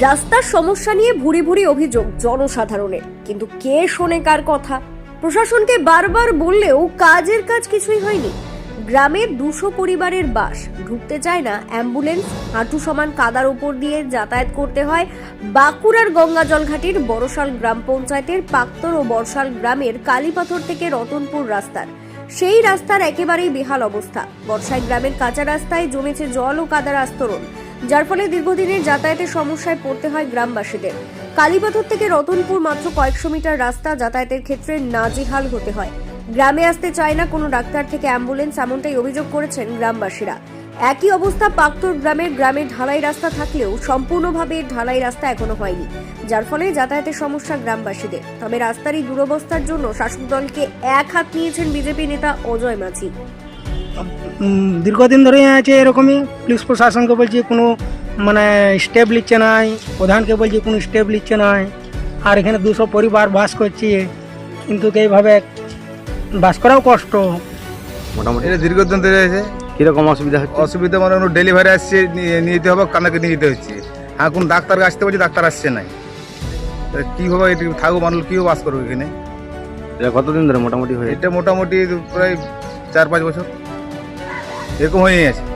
রাস্তার সমস্যা নিয়ে ভুরি ভুরি অভিযোগ জনসাধারণের। কিন্তু কে শোনে কার কথা? প্রশাসনকে বারবার বললেও কাজের কাজ কিছুই হয়নি। গ্রামে দুশো পরিবারের বাস, ঢুকতে চায় না অ্যাম্বুলেন্স, হাঁটু সমান কাদার উপর দিয়ে যাতায়াত করতে হয় বাঁকুড়ার গঙ্গাজল ঘাটির বড়শাল গ্রাম পঞ্চায়েতের পাক্তর ও বর্ষাল গ্রামের কালীপাথর থেকে রতনপুর রাস্তার। সেই রাস্তার একেবারেই বেহাল অবস্থা। বর্ষায় গ্রামের কাঁচা রাস্তায় জমেছে জল ও কাদার আস্তরণ। যার ফলে দীর্ঘদিনের যাতায়াতের সমস্যায় পড়তে হয় গ্রামবাসীদের। কালীপাথর থেকে রতনপুর মাত্র কয়েকশো মিটার রাস্তা যাতায়াতের ক্ষেত্রে নাজিহাল হতে হয়। গ্রামে আসতে চায় না কোনো ডাক্তার থেকে অ্যাম্বুলেন্স, এমনটাই অভিযোগ করেছেন গ্রামবাসীরা। একই অবস্থা পাক্তর গ্রামের গ্রামে ঢালাই রাস্তা থাকলেও সম্পূর্ণভাবে ঢালাই রাস্তা এখনও হয়নি, যার ফলে যাতায়াতের সমস্যা গ্রামবাসীদের। তবে রাস্তার এই দুরবস্থার জন্য শাসক দলকে এক হাত নিয়েছেন বিজেপি নেতা অজয় মাঝি। দীর্ঘদিন ধরে আছে এরকমই। পুলিশ প্রশাসনকে বলছি কোনো মানে স্টেপ নিচ্ছে নাই প্রধানকে বলছি কোনো স্টেপ নিচ্ছে নাই আর এখানে দুশো পরিবার বাস করছে কিন্তু এইভাবে বাস করাও কষ্ট। মোটামুটি। এটা দীর্ঘদিন ধরে আছে। কীরকম অসুবিধা হচ্ছে? অসুবিধা মানে কোনো ডেলিভারি আসছে নিয়ে যেতে হবে কানাকে নিয়ে যেতে হচ্ছে। হ্যাঁ কোন ডাক্তার আসতে বলছে ডাক্তার আসছে নাই। তা কীভাবে এটা থাকব মানুষ কীভাবে বাস করবে এখানে? এটা কতদিন ধরে মোটামুটি হয়ে এটা মোটামুটি প্রায় চার পাঁচ বছর। এরকম হয়ে আছে